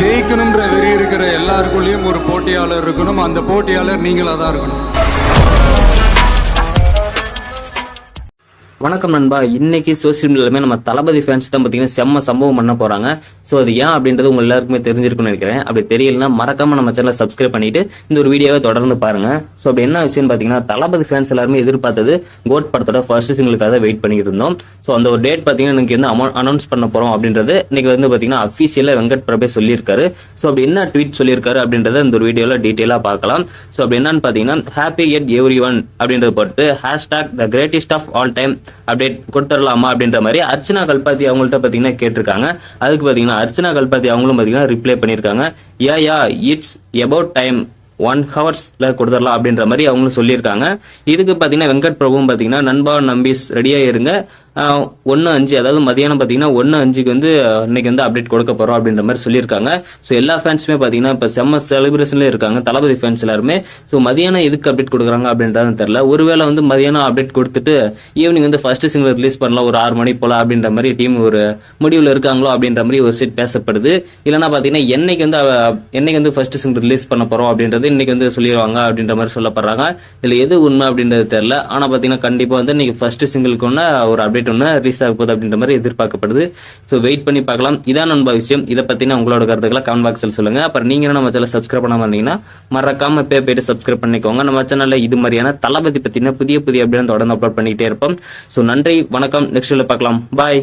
ஜெயிக்கணுன்ற வெறி இருக்கிற எல்லாருக்குள்ளேயும் ஒரு போட்டியாளர் இருக்கணும். அந்த போட்டியாளர் நீங்களாக தான் இருக்கணும். வணக்கம் நண்பா. இன்னைக்கு சோசியல் மீடியாலுமே நம்ம தளபதி ஃபேன்ஸ் தான் பார்த்தீங்கன்னா செம்ம சம்பவம் பண்ண போறாங்க. ஸோ அது ஏன் அப்படின்றது உங்க எல்லாருக்குமே தெரிஞ்சிருக்கும்னு நினைக்கிறேன். அப்படி தெரியலனா மறக்காம நம்ம சேனலை சப்ஸ்கிரைப் பண்ணிட்டு இந்த ஒரு வீடியோவை தொடர்ந்து பாருங்க. ஸோ அப்படி என்ன விஷயம் பார்த்தீங்கன்னா தளபதி ஃபேன்ஸ் எல்லாருமே எதிர்பார்த்தது கோட் படத்தோட ஃபர்ஸ்ட் சிங்கிளுக்காக வெயிட் பண்ணிட்டு இருந்தோம். ஸோ அந்த ஒரு டேட் பார்த்தீங்கன்னா இன்னைக்கு வந்து அனௌன்ஸ் பண்ண போறோம் அப்படின்றது இன்னைக்கு வந்து பார்த்தீங்கன்னா அஃபீஷியலாக வெங்கட் பிரபே சொல்லியிருக்காரு. ஸோ அப்படி என்ன ட்வீட் சொல்லியிருக்காரு அப்படின்றத இந்த ஒரு வீடியோவில் டீட்டெயிலாக பார்க்கலாம். ஸோ அப்படி என்னன்னு பார்த்தீங்கன்னா ஹாப்பி எட் எவ்ரி ஒன் அப்படின்றத போட்டு hashtag the greatest of all time update கொடுத்துடலாமா அப்படின்ற மாதிரி அர்ச்சனா கல்பாத்தி அவங்கள்ட்ட பார்த்தீங்கன்னா கேட்டிருக்காங்க. அதுக்கு பார்த்தீங்கன்னா அர்ச்சனா கல்பாத்தி அவங்களும் பார்த்தீங்கன்னா ரிப்ளை பண்ணியிருக்காங்க. Yeah yeah it's about time one ஹவர்ஸ்ல கொடுத்துடலாம் அப்படின்ற மாதிரி அவங்களும் சொல்லியிருக்காங்க. இதுக்கு பார்த்தீங்கன்னா வெங்கட் பிரபுவும் பார்த்தீங்கன்னா நண்பா நம்பிஸ் ரெடியாக இருங்க. ஒன்று அஞ்சு அதாவது மதியானம் பார்த்தீங்கன்னா ஒன்று அஞ்சுக்கு வந்து இன்னைக்கு வந்து அப்டேட் கொடுக்க போகிறோம் அப்படின்ற மாதிரி சொல்லியிருக்காங்க. ஸோ எல்லா ஃபேன்ஸுமே பார்த்தீங்கன்னா இப்போ செம்ம செலிப்ரேஷன்லேயே இருக்காங்க. தளபதி ஃபேன்ஸ் எல்லாருமே. ஸோ மதியானம் எதுக்கு அப்டேட் கொடுக்குறாங்க அப்படின்றது தெரில ஒருவேளை வந்து மதியானம் அப்டேட் கொடுத்துட்டு ஈவினிங் வந்து ஃபர்ஸ்ட் சிங்கிள் ரிலீஸ் பண்ணலாம். ஒரு ஆறு மணி போல அப்படின்ற மாதிரி டீம் ஒரு முடிவில் இருக்காங்களோ அப்படின்ற மாதிரி ஒரு சைட் பேசப்படுது. இல்லைனா பார்த்தீங்கன்னா என்னைக்கு வந்து என்னைக்கு வந்து ஃபர்ஸ்ட் சிங்கிள் ரிலீஸ் பண்ண போகிறோம் அப்படின்றது இன்னைக்கு வந்து சொல்லிடுவாங்க அப்படின்ற மாதிரி சொல்லப்படுறாங்க. இதில் எது உண்மை அப்படின்றது தெரில ஆனால் பார்த்தீங்கன்னா கண்டிப்பாக வந்து இன்னைக்கு ஃபர்ஸ்ட் சிங்கிளுக்கு ஒன்று ஒரு அப்டேட் ஒன்று ரிலீஸ் ஆக போகுது அப்படின்ற மாதிரி எதிர்பார்க்கப்படுது. ஸோ வெயிட் பண்ணி பார்க்கலாம். இதான் நண்பா விஷயம். இதை பற்றின உங்களோட கருத்துக்களை கமெண்ட் பாக்ஸில் சொல்லுங்கள் அப்புறம் நீங்கள் நம்ம சேனல் சப்ஸ்கிரைப் பண்ணாமல் இருந்தீங்கன்னா மறக்காம பே போயிட்டு சப்ஸ்கிரைப் பண்ணிக்கோங்க. நம்ம சேனலில் இது மாதிரியான தளபதி பற்றின புதிய புதிய அப்படின்னு தொடர்ந்து அப்லோட் பண்ணிக்கிட்டே இருப்போம். ஸோ நன்றி வணக்கம். நெக்ஸ்ட் பார்க்கலாம். பாய்